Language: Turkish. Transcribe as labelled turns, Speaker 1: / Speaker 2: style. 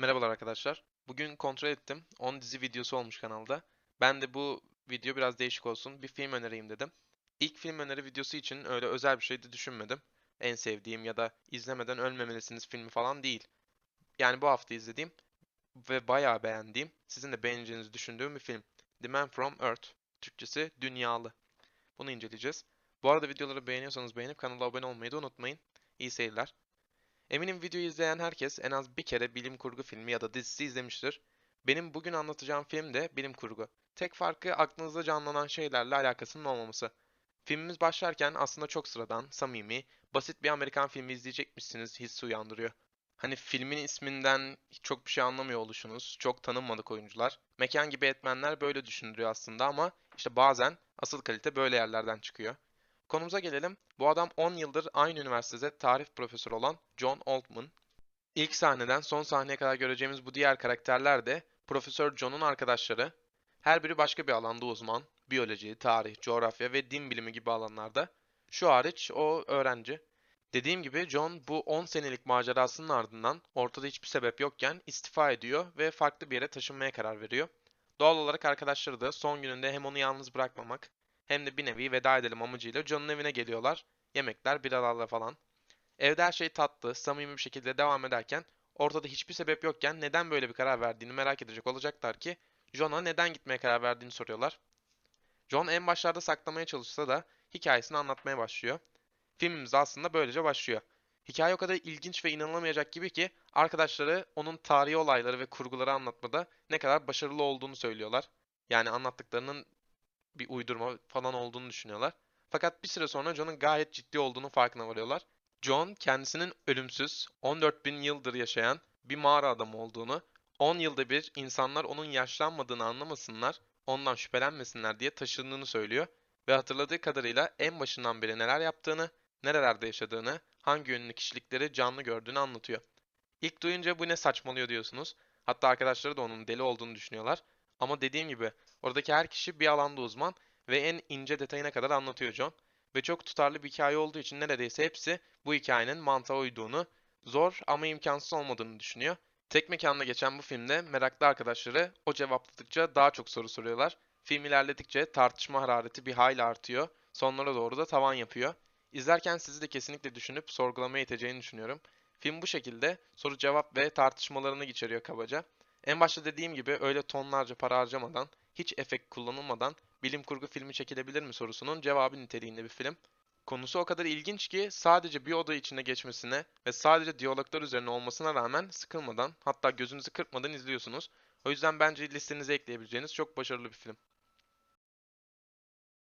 Speaker 1: Merhabalar arkadaşlar. Bugün kontrol ettim. 10 dizi videosu olmuş kanalda. Ben de bu video biraz değişik olsun. Bir film önereyim dedim. İlk film öneri videosu için öyle özel bir şey de düşünmedim. En sevdiğim ya da izlemeden ölmemelisiniz filmi falan değil. Yani bu hafta izlediğim ve bayağı beğendiğim, sizin de beğeneceğinizi düşündüğüm bir film. The Man From Earth. Türkçesi Dünyalı. Bunu inceleyeceğiz. Bu arada videoları beğeniyorsanız beğenip kanala abone olmayı da unutmayın. İyi seyirler. Eminim videoyu izleyen herkes en az bir kere bilim kurgu filmi ya da dizisi izlemiştir. Benim bugün anlatacağım film de bilim kurgu. Tek farkı aklınızda canlanan şeylerle alakasının olmaması. Filmimiz başlarken aslında çok sıradan, samimi, basit bir Amerikan filmi izleyecekmişsiniz hissi uyandırıyor. Hani filmin isminden çok bir şey anlamıyor oluşunuz, çok tanınmadık oyuncular, mekan gibi etmenler böyle düşündürüyor aslında ama işte bazen asıl kalite böyle yerlerden çıkıyor. Konumuza gelelim. Bu adam 10 yıldır aynı üniversitede tarih profesörü olan John Altman. İlk sahneden son sahneye kadar göreceğimiz bu diğer karakterler de Profesör John'un arkadaşları. Her biri başka bir alanda uzman. Biyoloji, tarih, coğrafya ve din bilimi gibi alanlarda. Şu hariç o öğrenci. Dediğim gibi John bu 10 senelik macerasının ardından ortada hiçbir sebep yokken istifa ediyor ve farklı bir yere taşınmaya karar veriyor. Doğal olarak arkadaşları da son gününde hem onu yalnız bırakmamak hem de bir nevi veda edelim amacıyla John'un evine geliyorlar. Yemekler, biralarla falan. Evde her şey tatlı, samimi bir şekilde devam ederken ortada hiçbir sebep yokken neden böyle bir karar verdiğini merak edecek olacaklar ki John'a neden gitmeye karar verdiğini soruyorlar. John en başlarda saklamaya çalışsa da hikayesini anlatmaya başlıyor. Filmimiz aslında böylece başlıyor. Hikaye o kadar ilginç ve inanılamayacak gibi ki arkadaşları onun tarihi olayları ve kurguları anlatmada ne kadar başarılı olduğunu söylüyorlar. Yani anlattıklarının bir uydurma falan olduğunu düşünüyorlar. Fakat bir süre sonra John'un gayet ciddi olduğunu farkına varıyorlar. John kendisinin ölümsüz, 14 bin yıldır yaşayan bir mağara adamı olduğunu, 10 yılda bir insanlar onun yaşlanmadığını anlamasınlar, ondan şüphelenmesinler diye taşındığını söylüyor ve hatırladığı kadarıyla en başından beri neler yaptığını, nerelerde yaşadığını, hangi yönlü kişilikleri canlı gördüğünü anlatıyor. İlk duyunca bu ne saçmalıyor diyorsunuz. Hatta arkadaşları da onun deli olduğunu düşünüyorlar. Ama dediğim gibi oradaki her kişi bir alanda uzman ve en ince detayına kadar anlatıyor John. Ve çok tutarlı bir hikaye olduğu için neredeyse hepsi bu hikayenin mantığa uyduğunu, zor ama imkansız olmadığını düşünüyor. Tek mekanda geçen bu filmde meraklı arkadaşları o cevapladıkça daha çok soru soruyorlar. Film ilerledikçe tartışma harareti bir hayli artıyor. Sonlara doğru da tavan yapıyor. İzlerken sizi de kesinlikle düşünüp sorgulamaya iteceğini düşünüyorum. Film bu şekilde soru cevap ve tartışmalarını içeriyor kabaca. En başta dediğim gibi öyle tonlarca para harcamadan, hiç efekt kullanılmadan bilim kurgu filmi çekilebilir mi sorusunun cevabı niteliğinde bir film. Konusu o kadar ilginç ki sadece bir oda içinde geçmesine ve sadece diyaloglar üzerine olmasına rağmen sıkılmadan hatta gözünüzü kırpmadan izliyorsunuz. O yüzden bence listenize ekleyebileceğiniz çok başarılı bir film.